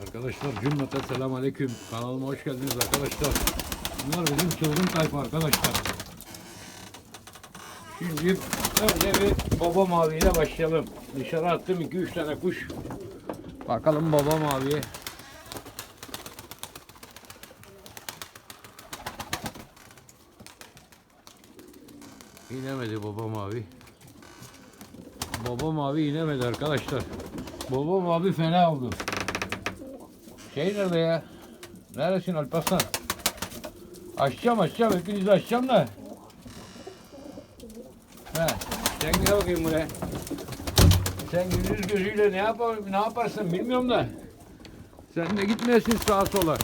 Arkadaşlar cümleten selam aleyküm. Kanalıma hoş geldiniz arkadaşlar. Bunlar bizim çılgın tayfa arkadaşlar. Şimdi önce bir baba maviyle başlayalım. Dışarı attım 2-3 tane kuş. Bakalım baba maviye. İnemedi baba mavi. Baba mavi inemedi arkadaşlar. Baba mavi fena oldu. Şey nerede ya? Neresin Alparslan? Açacağım açacağım. Hepinizi açacağım da. He. Sen gel bakayım buraya. Sen gündüz gözüyle ne yapar ne yaparsın bilmiyorum da. Sen de gitmeyesin sağa sola.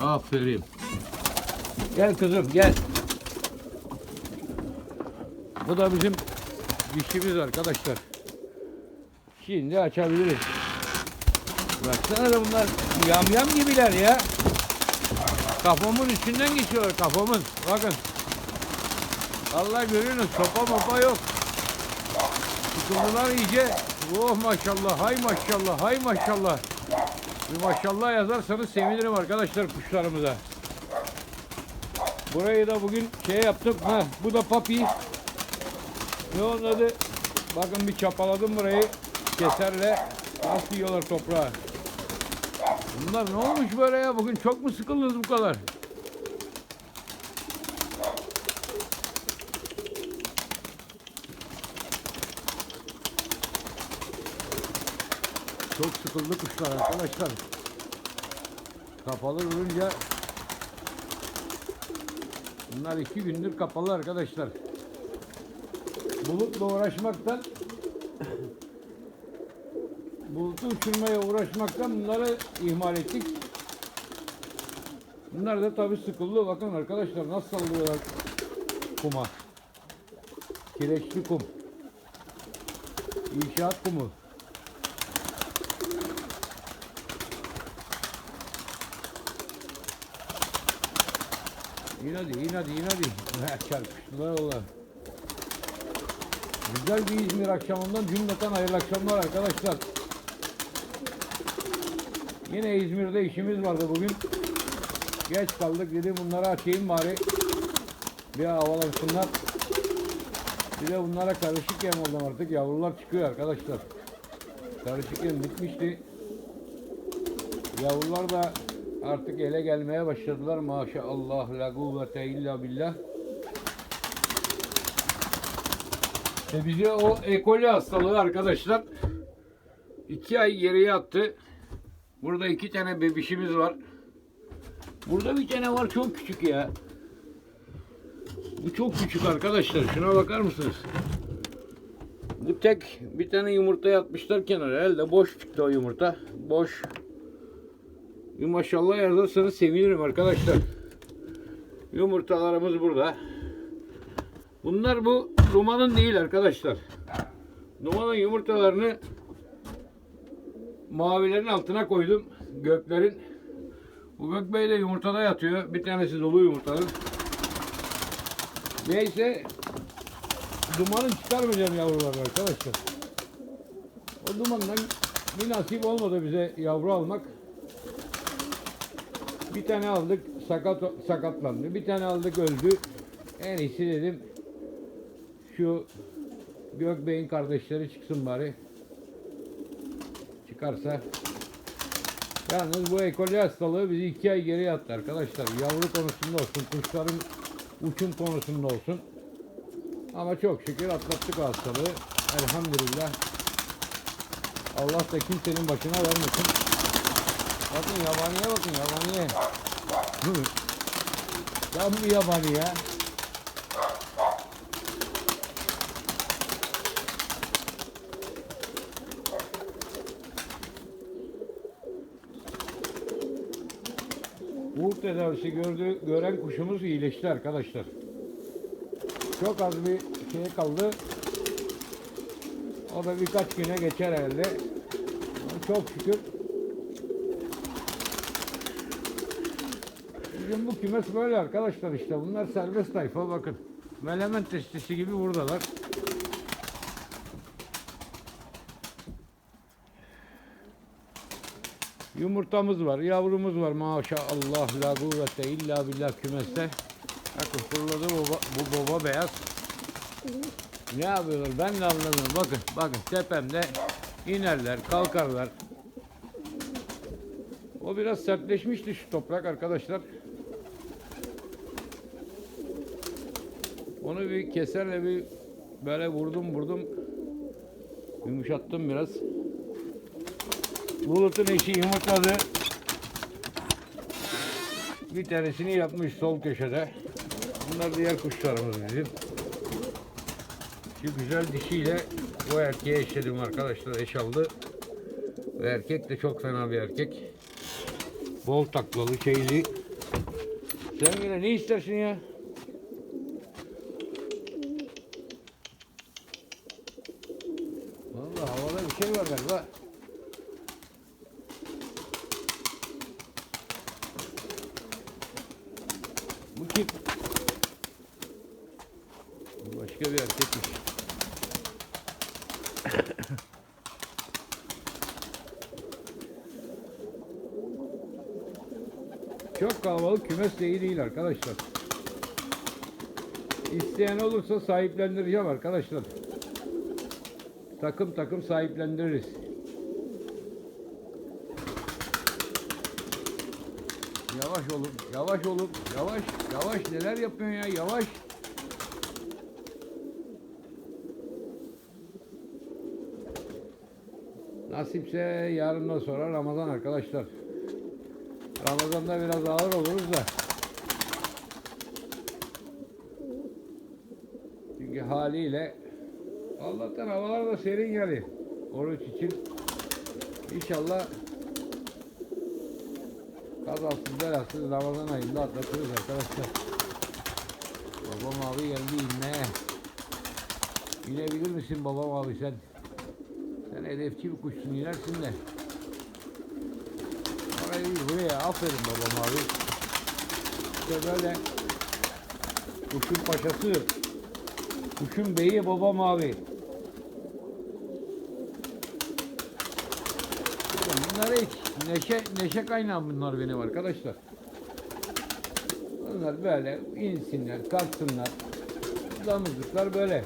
Aferin. Gel kızım gel. Bu da bizim dişimiz arkadaşlar. Şimdi açabiliriz. Baksana da bunlar yamyam gibiler ya. Kafamın üstünden geçiyor kafamın. Bakın. Allah görüyorsunuz sopa mopa yok. Sıkıldılar iyice. Oh maşallah hay maşallah hay maşallah. Bir maşallah yazarsanız sevinirim arkadaşlar kuşlarımıza. Burayı da bugün şey yaptım. Ha, bu da papi. Ne onun adı? Bakın bir çapaladım burayı. Keserle nasıl yiyorlar toprağı. Bunlar ne olmuş böyle ya? Bugün çok mu sıkıldınız bu kadar? Çok sıkıldı kuşlar arkadaşlar. Kapalı durunca bunlar iki gündür kapalı arkadaşlar bulutla uğraşmaktan bulutu uçurmaya uğraşmaktan bunları ihmal ettik. Bunlar da tabi sıkıldı. Bakın arkadaşlar nasıl sallıyorlar kuma. Kireçli kum. İnşaat kumu. İn hadi, in hadi, in hadi. Çarpıştılar valla. Güzel bir İzmir akşamından cümleten hayırlı akşamlar arkadaşlar. Yine İzmir'de işimiz vardı bugün. Geç kaldık dedim bunları açayım bari. Bir havalansınlar. Bir de bunlara karışık yem oldum artık. Yavrular çıkıyor arkadaşlar. Karışık yem bitmişti. Yavrular da artık ele gelmeye başladılar. Maşallah la kuvvete illa billah. İşte bize o ekoli hastalığı arkadaşlar iki ay geriye attı. Burada iki tane bebişimiz var. Burada bir tane var çok küçük ya. Bu çok küçük arkadaşlar. Şuna bakar mısınız? Bu tek bir tane yumurta yatmışlar kenara. Elde boş çıktı o yumurta. Boş. Bir maşallah yazarsanız sevinirim arkadaşlar. Yumurtalarımız burada. Bunlar bu Numanın değil arkadaşlar. Numanın yumurtalarını mavilerin altına koydum. Göklerin. Bu gökbey de yumurtada yatıyor. Bir tanesi dolu yumurtanın. Neyse dumanın çıkarmayacağım yavrularını arkadaşlar. O dumandan bir nasip olmadı bize yavru almak. Bir tane aldık sakat sakatlandı. Bir tane aldık öldü. En iyisi dedim şu Gökbey'in kardeşleri çıksın bari. Çıkarsa. Yalnız bu ekoli hastalığı bizi iki ay geriye attı arkadaşlar. Yavru konusunda olsun, kuşların uçum konusunda olsun. Ama çok şükür atlattık o hastalığı. Elhamdülillah. Allah da kimsenin başına vermesin. Bakın yabaniye bakın yabaniye. Tam bir yabani tedavisi gördü, gören kuşumuz iyileşti arkadaşlar. Çok az bir şey kaldı. O da birkaç güne geçer herhalde. Çok şükür. Bizim bu kümes böyle arkadaşlar işte. Bunlar serbest tayfa bakın. Melemen testisi gibi buradalar. Yumurtamız var, yavrumuz var maşallah la kuvvete illa billah kümeste. Bakın fırladı baba, bu baba beyaz. Ne yapıyorlar ben de anlamıyorum. Bakın bakın tepemde inerler kalkarlar. O biraz sertleşmişti şu toprak arkadaşlar. Onu bir keserle bir böyle vurdum vurdum. Yumuşattım biraz. Bulutun eşi yumurtladı. Bir tanesini yapmış sol köşede. Bunlar diğer kuşlarımız bizim. Şu güzel dişiyle o erkeğe eşledim arkadaşlar. Eş aldı. Bu erkek de çok fena bir erkek. Bol taklalı, şeyli. Sen yine ne istersin ya? Vallahi havada bir şey var galiba. Bu kim? Bu başka bir erkekmiş. Kalabalık kümes iyi değil arkadaşlar. İsteyen olursa sahiplendireceğim arkadaşlar. Takım takım sahiplendiririz. Yavaş olun, yavaş olun, yavaş, yavaş. Neler yapıyorsun ya, yavaş. Nasipse yarından sonra Ramazan arkadaşlar. Ramazan'da biraz ağır oluruz da. Çünkü haliyle Allah'tan havalar da serin yani. Oruç için. İnşallah kazasız belasız Ramazan ayında atlatırız arkadaşlar. Babam abi geldi inmeye. İnebilir misin babam abi sen? Sen hedefçi bir kuşsun inersin de. Değil, buraya aferin babam abi. İşte böyle kuşun paşası, kuşun beyi babam abi. Bunlar hiç neşe, neşe kaynağı bunlar benim arkadaşlar. Bunlar böyle insinler, kalksınlar. Damızlıklar böyle.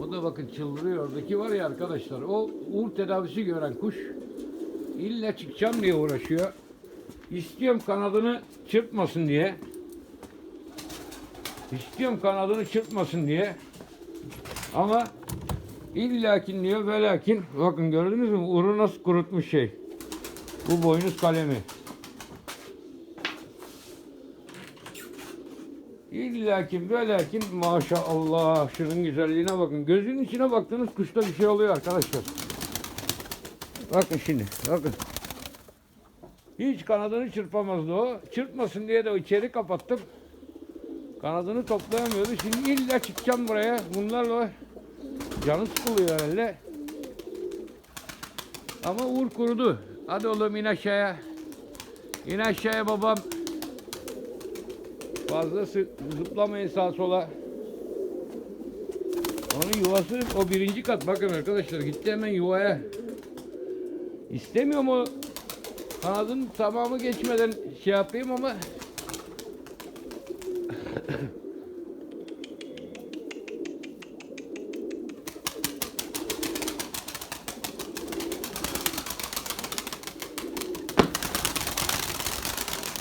Bu da bakın çıldırıyor. Oradaki var ya arkadaşlar. O uğur tedavisi gören kuş illa çıkacağım diye uğraşıyor. İstiyorum kanadını çırpmasın diye. İstiyorum kanadını çırpmasın diye. Ama illakin diyor ve lakin bakın gördünüz mü uğru nasıl kurutmuş şey. Bu boynuz kalemi. İllakin ve lakin maşallah şunun güzelliğine bakın. Gözünün içine baktığınız kuşta bir şey oluyor arkadaşlar. Bakın şimdi bakın. Hiç kanadını çırpamazdı o. Çırpmasın diye de içeri kapattım. Kanadını toplayamıyordu. Şimdi illa çıkacağım buraya. Bunlarla canı sıkılıyor herhalde. Ama uğur kurudu. Hadi oğlum in aşağıya. İn aşağıya babam. Fazla sı- zıplamayın sağa sola. Onun yuvası o birinci kat. Bakın arkadaşlar gitti hemen yuvaya. İstemiyorum o kanadın tamamı geçmeden şey yapayım ama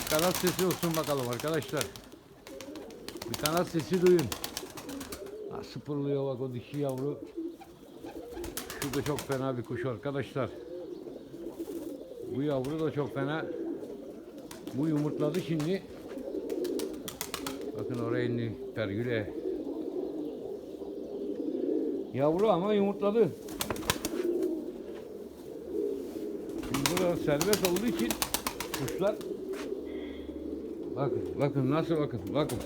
kanat sesi olsun bakalım arkadaşlar. Bir kanat sesi duyun. Nasıl pırlıyor bak o dişi yavru. Şu da çok fena bir kuş arkadaşlar. Bu yavru da çok fena. Bu yumurtladı şimdi. Bakın oraya indi pergüle. Yavru ama yumurtladı. Şimdi burada serbest olduğu için kuşlar Bakın, bakın nasıl bakın, bakın.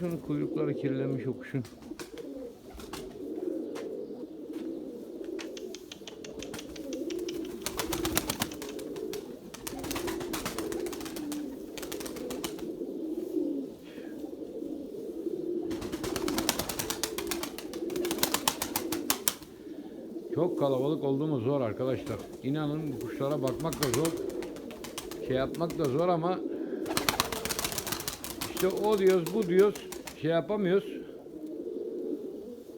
şunu kuyrukları kirlenmiş o kuşun. Çok kalabalık olduğumuz zor arkadaşlar. İnanın kuşlara bakmak da zor. Şey yapmak da zor ama işte o diyoruz bu diyoruz şey yapamıyoruz.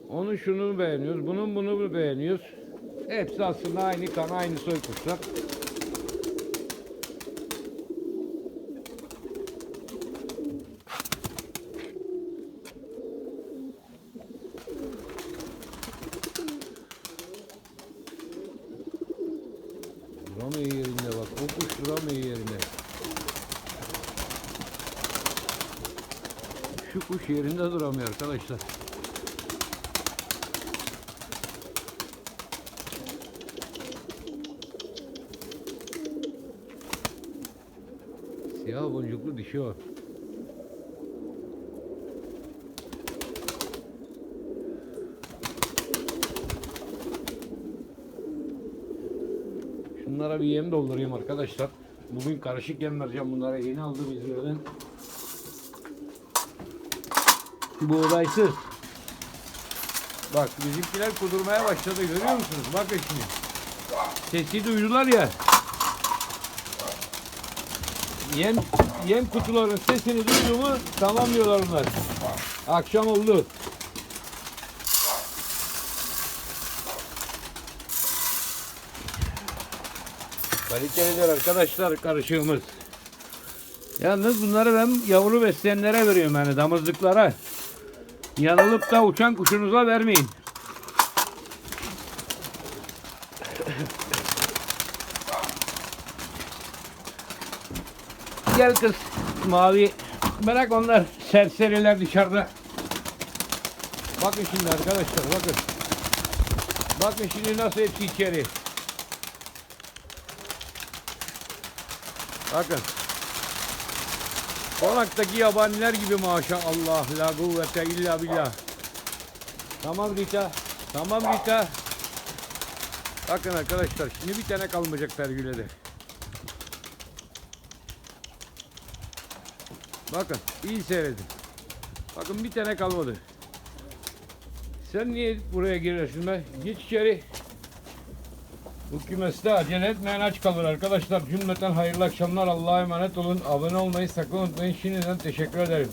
Onun şunu beğeniyoruz, bunun bunu beğeniyoruz. Hepsi aslında aynı kan, aynı soy kuşlar. Duramıyor yerinde bak. O kuş duramıyor yerinde. Şu kuş yerinde duramıyor arkadaşlar. Siyah boncuklu dişi o. Şunlara bir yem doldurayım arkadaşlar. Bugün karışık yem vereceğim bunlara. Yeni aldım İzmir'den. Buğdaysız. Bak bizimkiler kudurmaya başladı görüyor musunuz? Bakın şimdi. Sesi duydular ya. Yem, yem kutuların sesini duydu mu tamam diyorlar onlar. Akşam oldu. Kalitelidir arkadaşlar karışığımız. Yalnız bunları ben yavru besleyenlere veriyorum yani damızlıklara. Yanılıp da uçan kuşunuza vermeyin. Gel kız mavi. Bırak onlar serseriler dışarıda. Bakın şimdi arkadaşlar bakın. Bakın şimdi nasıl hepsi içeri. Bakın. Konaktaki yabaniler gibi maşallah la kuvvete illa billah. Tamam Rita. Tamam Rita. Bakın arkadaşlar şimdi bir tane kalmayacak Pergüle'de. Bakın iyi seyredin. Bakın bir tane kalmadı. Sen niye buraya giriyorsun be? Geç içeri. Bu kümeste acele etmeyen aç kalır arkadaşlar. Cümleten hayırlı akşamlar. Allah'a emanet olun. Abone olmayı sakın unutmayın. Şimdiden teşekkür ederim.